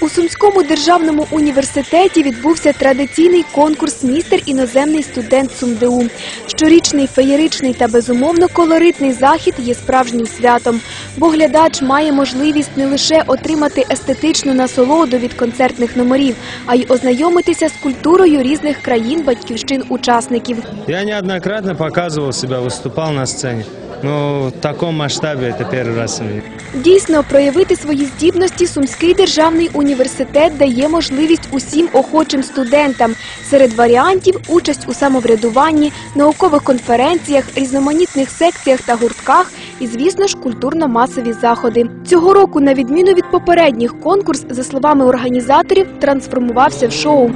У Сумському державному університеті відбувся традиційний конкурс Містер іноземний студент СумДУ. Щорічний феєричний та безумовно колоритний захід є справжнім святом, бо глядач має можливість не лише отримати естетичну насолоду від концертних номерів, а й ознайомитися з культурою різних країн батьківщин учасників. Я неоднократно показывал себя, выступал на сцене. Но в таком масштабе это первый раз. Дійсно, проявити свої здібності Сумський державний університет дає можливість усім охочим студентам. Серед варіантів участь у самоврядуванні, наукових конференціях, різноманітних секціях та гуртках і, звісно ж, культурно-масові заходи. Цього року, на відміну від попередніх, конкурс, за словами організаторів, трансформувався в шоу.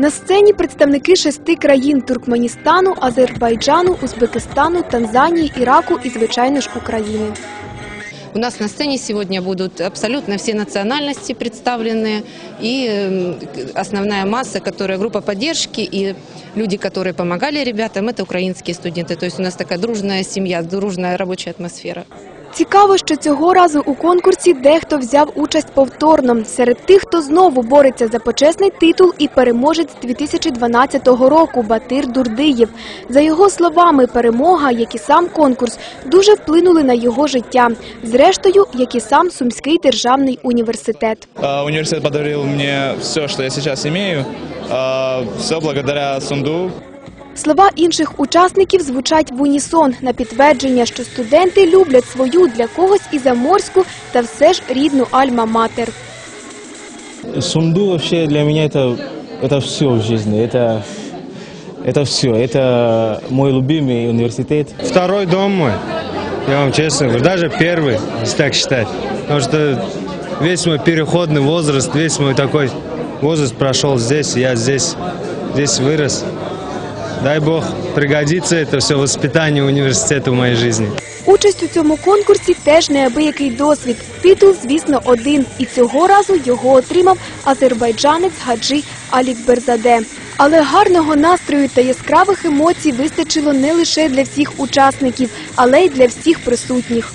На сцені представники шести країн Туркменістану, Азербайджану, Узбекистану, Танзанії, Іраку і, звичайно ж, України. У нас на сцене сегодня будут абсолютно все национальности представлены и эм, к- основная масса, которая группа поддержки и люди, которые помогали ребятам, это украинские студенты. То есть у нас такая дружная семья, дружная рабочая атмосфера. Цікаво, що цього разу у конкурсі дехто взяв участь повторно. Серед тих, хто знову бореться за почесний титул і переможець 2012 року Батир Дурдиєв. За його словами, перемога, як і сам конкурс, дуже вплинули на його життя. Зрештою, як і сам Сумський державний університет. А, Университет подарил мне все, что я сейчас имею. Все благодаря Сунду. Слова інших учасників звучать в унісон на підтвердження, що студенти люблять свою для когось і заморську та все ж рідну альма-матер. Сунду вообще для меня это, это все в жизни. Это, это все. Это мой любимый университет. Второй дом мой, я вам честно говорю, даже первый, если так считать. Потому что весь мой переходный возраст, весь мой такой возраст прошел здесь, я здесь, здесь вырос. Дай Бог, пригодится это все воспитание университета в моей жизни. Участь у цьому конкурсі теж неабиякий досвід. Титул, звісно, один. І цього разу його отримав азербайджанець Гаджи Алікберзаде. Але гарного настрою та яскравих емоцій вистачило не лише для всіх учасників, але й для всіх присутніх.